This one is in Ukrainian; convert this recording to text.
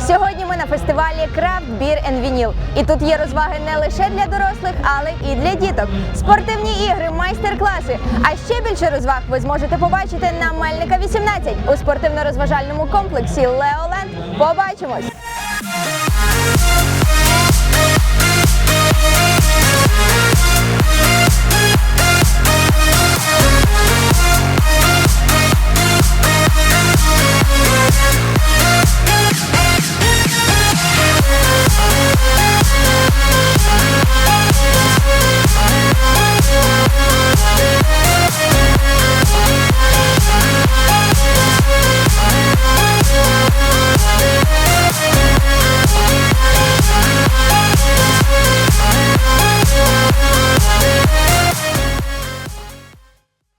Сьогодні ми на фестивалі Craft Beer and Vinyl. І тут є розваги не лише для дорослих, але і для діток. Спортивні ігри, майстер-класи. А ще більше розваг ви зможете побачити на Мельника 18 у спортивно-розважальному комплексі Леоленд. Побачимось!